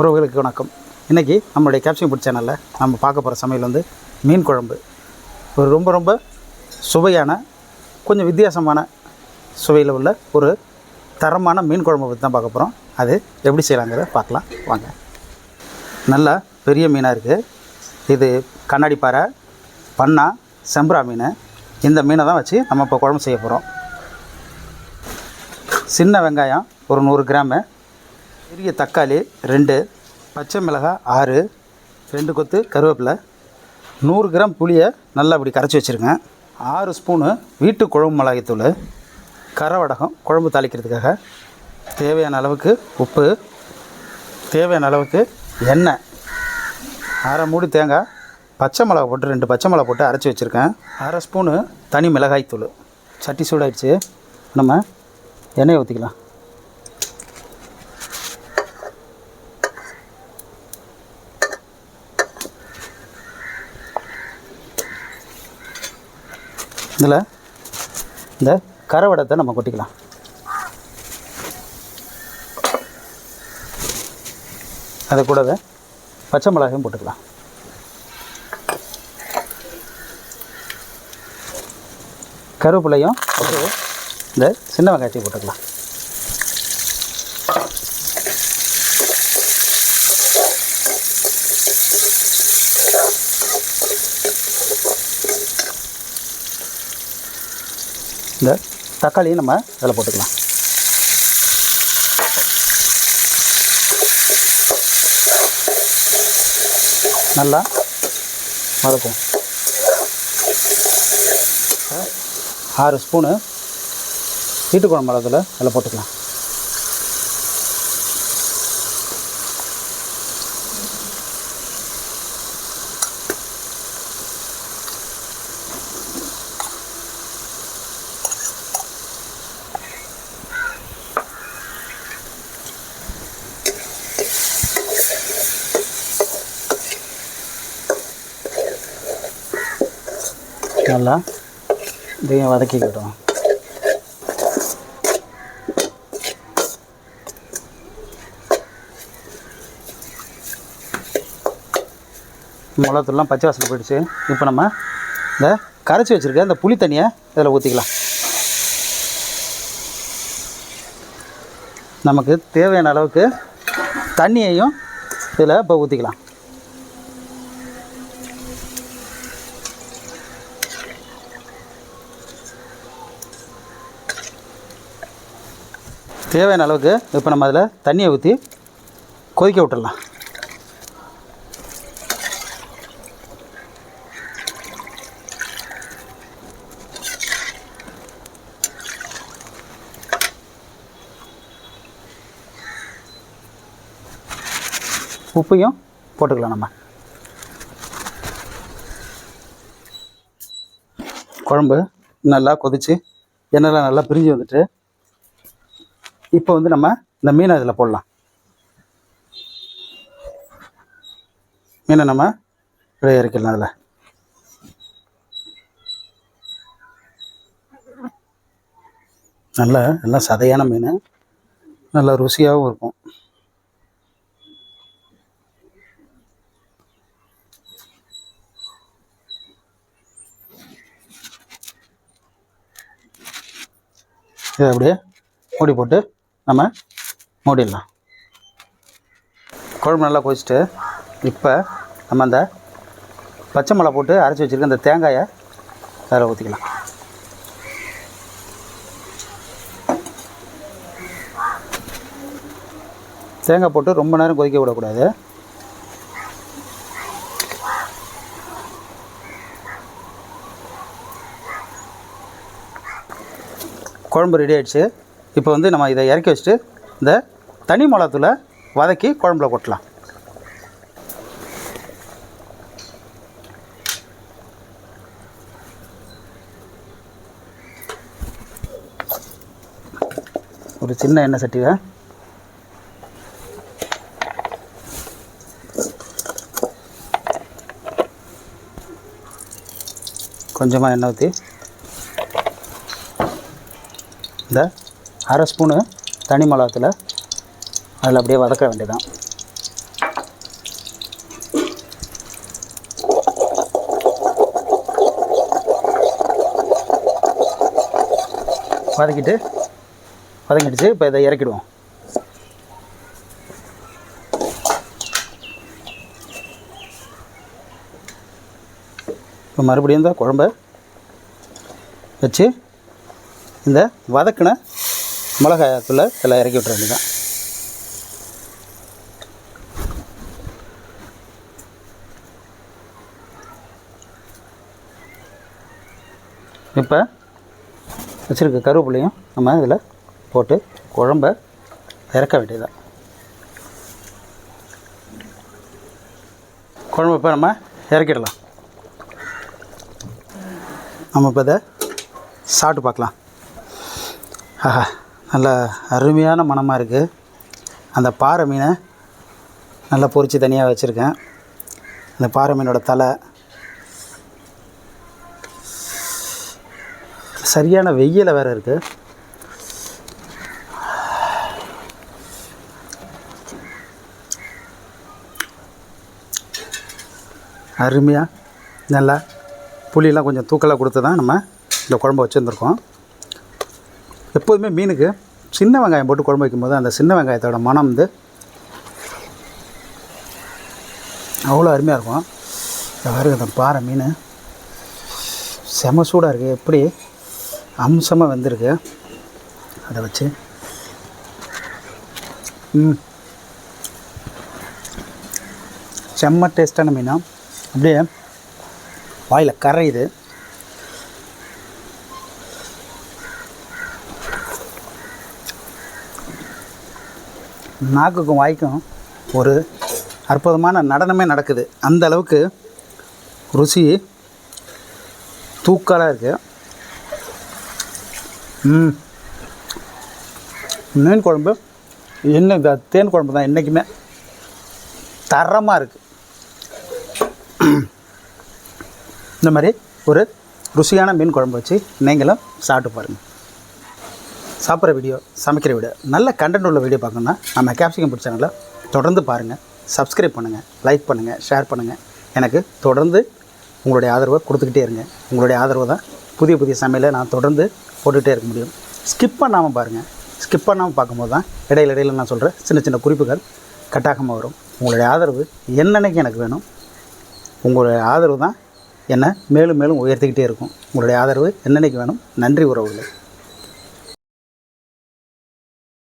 உறவுகளுக்கு வணக்கம். இன்றைக்கி நம்மளுடைய கேப்சியம் ஃபுட் சேனலில் நம்ம பார்க்க போகிற சமையல் வந்து மீன் குழம்பு. ஒரு ரொம்ப ரொம்ப சுவையான கொஞ்சம் வித்தியாசமான சுவையில் உள்ள ஒரு தரமான மீன் குழம்பு பற்றி தான் பார்க்க போகிறோம் அது எப்படி செய்யலாங்கிறத பார்க்கலாம். வாங்க. நல்லா பெரிய மீனாக இருக்குது இது கண்ணாடி பாறை பண்ணா செம்பரா மீன். இந்த மீனை தான் வச்சு நம்ம இப்போ குழம்பு செய்ய போகிறோம் சின்ன வெங்காயம் ஒரு நூறு கிராமு. பெரிய தக்காளி ரெண்டு பச்சை மிளகாய் ஆறு ரெண்டு கொத்து கருவேப்பிலை நூறு கிராம் புளியை நல்லா இப்படி கரைச்சி வச்சுருங்க. ஆறு ஸ்பூனு வீட்டு குழம்பு மிளகாய்த்தூள் கரவடகம் குழம்பு தாளிக்கிறதுக்காக தேவையான அளவுக்கு உப்பு தேவையான அளவுக்கு எண்ணெய் அரை மூடி தேங்காய் பச்சை மிளகா போட்டு ரெண்டு பச்சை மிளகா போட்டு அரைச்சி வச்சுருக்கேன். அரை ஸ்பூனு தனி மிளகாய்த்தூள். சட்டி சூடாயிடுச்சு. நம்ம எண்ணெயை ஊற்றிக்கலாம் இதில் இந்த கரவடத்தை நம்ம கொட்டிக்கலாம். அது கூடவே பச்சை மிளகாயும் போட்டுக்கலாம். கருவேப்பிலையும் இந்த சின்ன வெங்காயத்தையும் போட்டுக்கலாம். இந்த தக்காளியும் நம்ம இதில் போட்டுக்கலாம். நல்லா மறக்கும் ஆறு ஸ்பூனு வீட்டுக்குழம்பு மரத்தில் மிளகுல அதில் போட்டுக்கலாம். நல்லா இதையும் வதக்கிக்கிட்டோம். மிளகாத்தூள்லாம் பச்சை வாசனை போயிடுச்சு. இப்போ நம்ம இந்த கரைச்சி வச்சுருக்க இந்த புளி தண்ணியை இதில் ஊற்றிக்கலாம் நமக்கு தேவையான அளவுக்கு தண்ணியையும் இதில் இப்போ ஊற்றிக்கலாம் தேவையான அளவுக்கு இப்போ நம்ம அதில் தண்ணியை ஊற்றி கொதிக்க விட்டுடலாம். உப்பையும் போட்டுக்கலாம் நம்ம. குழம்பு நல்லா கொதித்து எண்ணெய்லாம் நல்லா பிரிஞ்சு வந்துட்டு இப்போ வந்து நம்ம இந்த மீனை இதில் போடலாம். மீனை நம்ம இப்படியே இறக்கலாம் அதில். நல்ல நல்லா சதையான மீன். நல்லா ருசியாகவும் இருக்கும். இதை அப்படியே மூடி போட்டு நம்ம மூடிடலாம். குழம்பு நல்லா கொதிச்சுட்டு இப்போ நம்ம அந்த பச்சை மிளகா போட்டு அரைச்சி வச்சுருக்க அந்த தேங்காயை அதில் ஊற்றிக்கலாம் தேங்காய் போட்டு ரொம்ப நேரம் கொதிக்க விடக்கூடாது. குழம்பு ரெடி ஆகிடுச்சு இப்போ வந்து நம்ம இதை இறக்கி வச்சுட்டு இந்த தனி மிளகாத்தூளை வதக்கி குழம்புல கொட்டலாம். ஒரு சின்ன எண்ணெய் சட்டியில் கொஞ்சமாக எண்ணெய் ஊற்றி இந்த அரை ஸ்பூனு தனி மிளகாத்தில் அதில் அப்படியே வதக்க வேண்டியதான் வதக்கிட்டு வதங்கிடுச்சு. இப்போ இதை இறக்கிடுவோம். இப்போ மறுபடியும் தான் குழம்ப வச்சு இந்த வதக்கின மிளகாயத்தில் எல்லாம் இறக்கி விட்டுற வேண்டியதான் இப்போ வச்சுருக்க கருவேப்பிலையும் நம்ம இதில் போட்டு குழம்ப இறக்க வேண்டியதுதான். குழம்பு இப்போ நம்ம இறக்கிடலாம். நம்ம இப்போ இதை சாப்பிட்டு பார்க்கலாம். ஆஹா. நல்ல அருமையான மணமாக இருக்குது அந்த பாறை மீனை நல்லா பொரித்து தனியாக வச்சுருக்கேன். அந்த பாறை மீனோட தலை சரியான வெயில வேறு இருக்குது அருமையாக நல்லா புளியெல்லாம் கொஞ்சம் தூக்கலாக கொடுத்து தான் நம்ம இந்த குழம்பு வச்சுருந்துருக்கோம். எப்போதுமே மீனுக்கு சின்ன வெங்காயம் போட்டு குழம்பு வைக்கும்போது அந்த சின்ன வெங்காயத்தோட மனம் வந்து அவ்வளோ அருமையாக இருக்கும். இந்த அந்த பாறை மீன். செம சூடாக இருக்குது எப்படி அம்சமாக வெந்திருக்கு. அதை வச்சு. ம். செம்ம டேஸ்ட்டான மீனாக அப்படியே வாயில் கரையுது. நாக்குக்கும் வாய்க்கும் ஒரு அற்புதமான நடனமே நடக்குது. அந்த அளவுக்கு ருசி தூக்கலாக இருக்குது மீன் குழம்பு என்ன தேன் குழம்பு தான் என்றைக்குமே தரமாக இருக்குது இந்த மாதிரி ஒரு ருசியான மீன் குழம்பு வச்சு நீங்களும் சாப்பிட்டு பாருங்கள் சாப்பிட்ற வீடியோ சமைக்கிற வீடியோ நல்ல கண்டென்ட் உள்ள வீடியோ பார்க்கணுன்னா நம்ம கேப்சிகம் பிடிச்ச சேனலை தொடர்ந்து பாருங்கள் சப்ஸ்கிரைப் பண்ணுங்கள் லைக் பண்ணுங்கள் ஷேர் பண்ணுங்கள் எனக்கு தொடர்ந்து உங்களுடைய ஆதரவை கொடுத்துக்கிட்டே இருங்க. உங்களுடைய ஆதரவு தான் புதிய புதிய சமையலை நான் தொடர்ந்து போட்டுகிட்டே இருக்க முடியும். ஸ்கிப் பண்ணாமல் பாருங்கள் ஸ்கிப் பண்ணாமல் பார்க்கும்போது தான் இடையில இடையில நான் சொல்கிற சின்ன சின்ன குறிப்புகள் கட்டாகமாக வரும். உங்களுடைய ஆதரவு என்னன்னைக்கு எனக்கு வேணும் உங்களுடைய ஆதரவு தான் என்னை மேலும் மேலும் உயர்த்திக்கிட்டே இருக்கும். உங்களுடைய ஆதரவு என்னன்னைக்கு வேணும் நன்றி உறவுகளை.